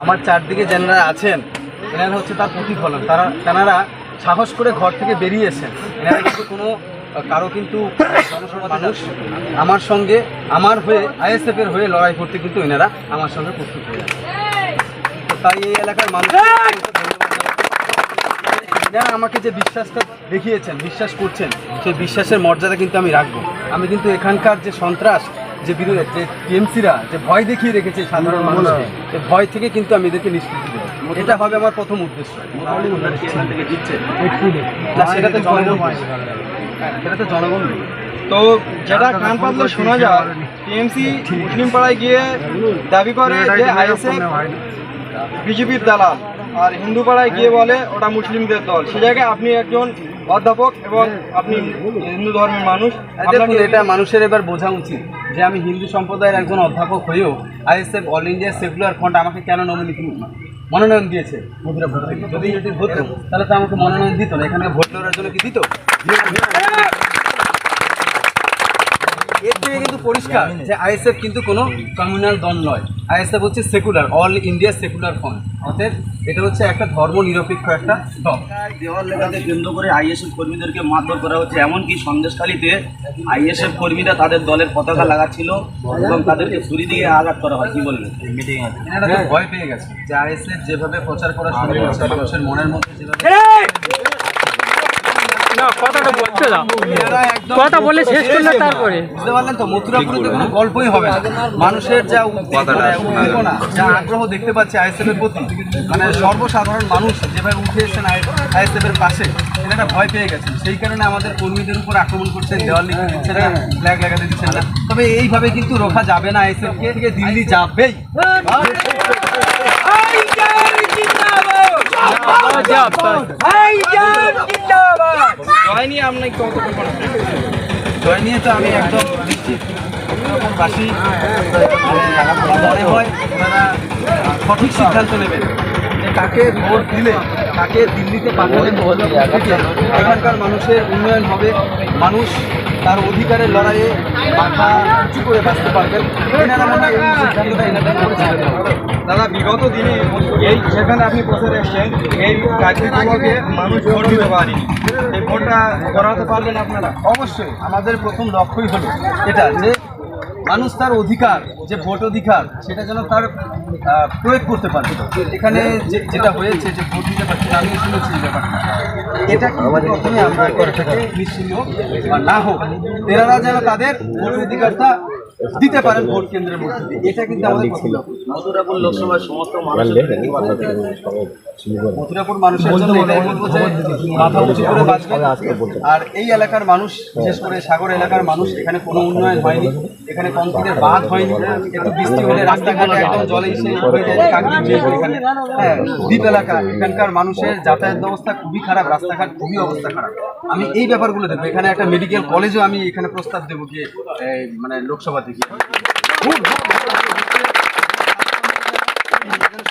আমার চারদিকে যারা আছেন এনারা হচ্ছে তার প্রতিফলন তারা তেনারা সাহস করে ঘর থেকে বেরিয়েছেন। এনারা কিন্তু কোনো কারও কিন্তু মানুষ আমার সঙ্গে আমার হয়ে আইএসএফ এর হয়ে লড়াই করতে কিন্তু এনারা আমার সঙ্গে প্রস্তুত হয়ে তাই এই এলাকার মানুষ এনারা আমাকে যে বিশ্বাসটা দেখিয়েছেন বিশ্বাস করছেন সেই বিশ্বাসের মর্যাদা কিন্তু আমি রাখব। আমি কিন্তু এখানকার যে সন্ত্রাস যে বিরোধী যে টিএমসিরা যে ভয় দেখিয়ে রেখেছে সাধারণ মানুষকে ভয় থেকে কিন্তু আমি এদেরকে নিষ্কৃতি দেবো। এটা হবে আমার প্রথম উদ্দেশ্য। সেটা তো জনগণ সেটা তো জনগণ দেবে। তো যেটা কান পাতলে শোনা যায় টিএমসি মুসলিম পাড়ায় গিয়ে দাবি করে যে আইএসএফ বিজেপির দালাল আর হিন্দু পাড়ায় গিয়ে বলে ওটা মুসলিমদের দল। সে জায়গায় আপনি একজন অধ্যাপক এবং আপনি হিন্দু ধর্মের মানুষ দেখুন এটা মানুষের এবার বোঝা উচিত যে আমি হিন্দু সম্প্রদায়ের একজন অধ্যাপক হয়েও ISF all India secular front আমাকে কেন নমিনেট মনোনয়ন দিয়েছে? যদি যদি হতো তাহলে তো আমাকে মনোনয়ন দিত না। এখানে ভোট লড়ার জন্য কি দিত? এর থেকে কিন্তু পরিষ্কার যে আইএসএফ কিন্তু কোনো কমিউনাল দল নয়। আইএসএফ হচ্ছে secular all India secular front অর্থাৎ এটা হচ্ছে একটা ধর্ম নিরপেক্ষ একটা দল। দেওয়াল লেখাকে কেন্দ্র করে আইএসএফ কর্মীদেরকে মারধর করা হচ্ছে। এমনকি সন্দেশখালীতে আইএসএফ কর্মীরা তাদের দলের পতাকা লাগাচ্ছিল এবং তাদেরকে ছুরি দিয়ে আঘাত করা হয়। কি বলবেন? মিটিং আছে। ভয় পেয়ে গেছে যে আইএসএফ যেভাবে প্রচার করা শুরু করছে মানুষের মনের মধ্যে যেভাবে বলতে দাও। কথা বলে শেষ করলে তারপরে। বুঝতে পারলেন তো মথুরাপুরে কোনো গল্পই হবে না। মানুষের যা উদ্দীপনা যা আগ্রহ দেখতে পাচ্ছে আইএসএফ এর প্রতি মানে সর্বসাধারণ মানুষ যেভাবে উঠে এসেছেন আইএসএফ এর পাশে এনারা ভয় পেয়ে গেছেন। সেই কারণে আমাদের কর্মীদের উপর আক্রমণ করছেন দেওয়াল লিখে দিচ্ছেন না ফ্ল্যাগ লাগাতে দিচ্ছেন না। তবে এইভাবে কিন্তু রোখা যাবে না আইএসএফ কে দিল্লি যাবেই। জয় নিয়ে তো আমি একদম মনে হয় সঠিক সিদ্ধান্ত নেবেন কাকে ভোট দিলে কাকে দিল্লিতে পাঠালে এখানকার মানুষের উন্নয়ন হবে মানুষ তার অধিকারের লড়াইয়ে মাথা উঁচু করে বাঁচতে পারবেন এনারা মনে হয় দাদা বিগত দিনে এই যেখানে আপনি বসে এসছেন এই কাজগুলোকে মানুষ ভোট দিতে পারেনি। এই ভোটটা করাতে পারবেন আপনারা? অবশ্যই আমাদের প্রথম লক্ষ্যই হলো এটা যে মানুষ তার অধিকার যে ভোট অধিকার সেটা যেন তার প্রয়োগ করতে পারে। এখানে যে যেটা হয়েছে যে ভোট দিতে পারছে না, আমি শুনেছি ব্যাপারটা। এটা প্রথমে আমরা করে থাকি নিশ্চিন্ন বা না হোক তেনারা যেন তাদের ভোট অধিকারটা দিতে পারেন ভোট কেন্দ্রের মধ্যে দিয়ে। এটা কিন্তু আমাদের প্রথম লক্ষ্য। মথুরাপুর সমস্ত মানুষের মথুরাপুর মানুষের জন্য এটাই বলব যে মাথা উঁচু করে বাঁচবেন আর এই এলাকার মানুষ বিশেষ করে সাগর এলাকার মানুষ এখানে কোনো উন্নয়ন হয়নি। এখানে কংক্রিটের বাঁধ হয়নি একটু বৃষ্টি হলে রাস্তাঘাটে একদম জলে এসে হয়ে হ্যাঁ দ্বীপ এলাকা এখানকার মানুষের যাতায়াত ব্যবস্থা খুবই খারাপ রাস্তাঘাট খুবই অবস্থা খারাপ। আমি এই ব্যাপারগুলো দেখব। এখানে একটা মেডিকেল কলেজও আমি এখানে প্রস্তাব দেবো গিয়ে মানে লোকসভা থেকে।